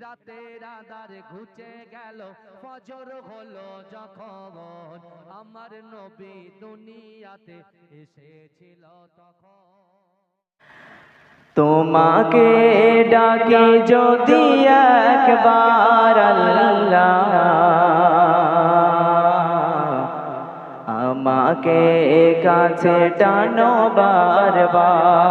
রাতের আধার ঘুচে গেল, ফজর হলো যখন আমার নবী দুনিয়াতে এসেছিল তখন। তোমাকে ডাকি যদি একবার আল্লাহ। আমাকে কাছে টানো বারবার।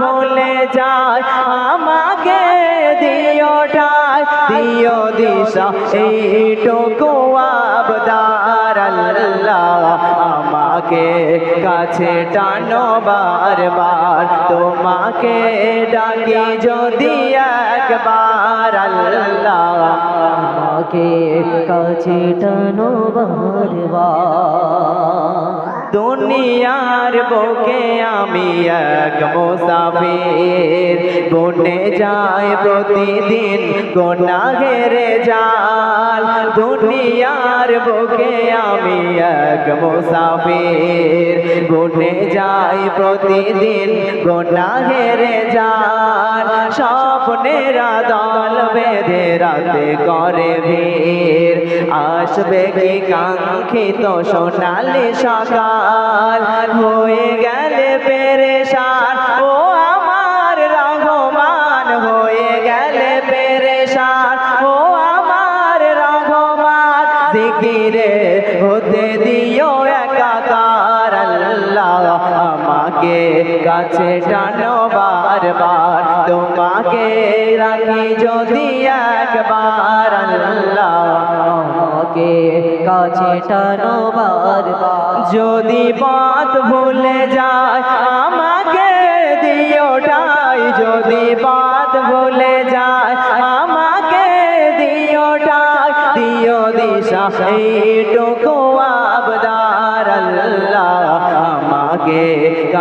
ভুলে যায়, আমাকে দিও ঠাই, দিও দিশা, এইটুকু আবদার আমাকে কাছে টানো বারবার, তোমাকে ডাকি যদি একবার আল্লাহ আমাকে কাছে টানো বারবার। দুনিয়ার বুকে আমি এক মুসাফির। বনে যায় প্রতিদিন গোনাগেরে জাল। দুনিয়ার বুকে আমি এক মুসাফির। বনে যাই প্রতিদিন গোনাগেরে জাল। স্বপ্নেরা দল বেঁধে রাতে করে ভিড়। আসবে কি কাঙ্ক্ষিত সোনালি সকাল? হয়ে গেলে পেরেশান। আমার রহমান হয়ে গেলে আমার একাকার। আল্লাহ কাছে টানো বারবার। তোমাকে রাখি যদি একবার। আল্লাহ কাছে টানো বারবার যদি পথ ভুলে যায়, আমাকে দিওটাই। যদি পথ ভুলে যায়, আমাকে দিওটাই। দিও দিশা, এইটুকু আবদার আল্লাহ আমাকে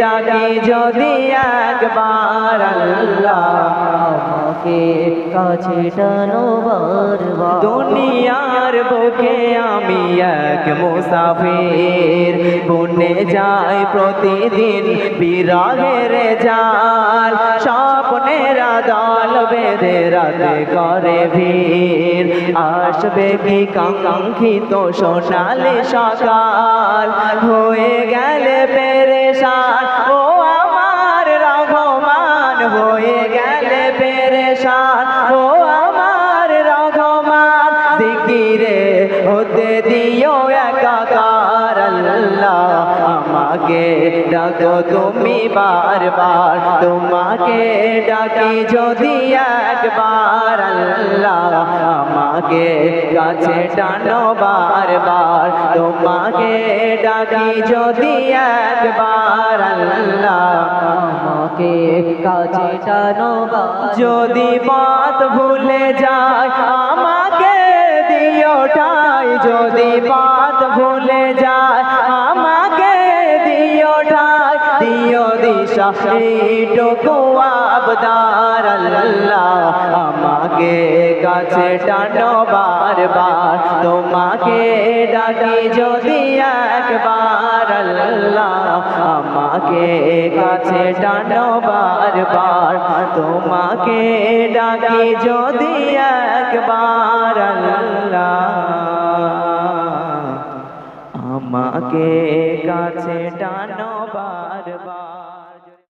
ডাকি যদি একবার আল্লাহ আমাকে কাছে টানো বারবার। দুনিয়ার বুকে আমি এক মুসাফির। বনে যাই প্রতিদিন বিরাগের জাল। স্বপ্নেরা দল বেঁধে রাতে করে ভিড়। আসবে কি কাঙ্ক্ষিত সোনালি সকাল? হয়ে গেলে দিকিরে হতে দিও একাকার আল্লাহ। আমাকে ডাকো তুমি বারবার। তোমাকে ডাকি যদি একবার আল্লাহ। আমাকে কাছে টানো বারবার। তোমাকে ডাকি যদি একবার আল্লাহ। আমাকে কাছে টানো যদি পথ ভুলে যায় যদি পথ ভুলে যায়, আমাকে দিও ঠাই দিও দিশা, এইটুকু আবদার আল্লাহ। আমাকে কাছে টানো বারবার, তোমাকে ডাকি যদি একবার আল্লাহ। আমাকে কাছে টানো বারবার, তোমাকে ডাকি যদি একবার আমাকে কাছে টানো বারবার।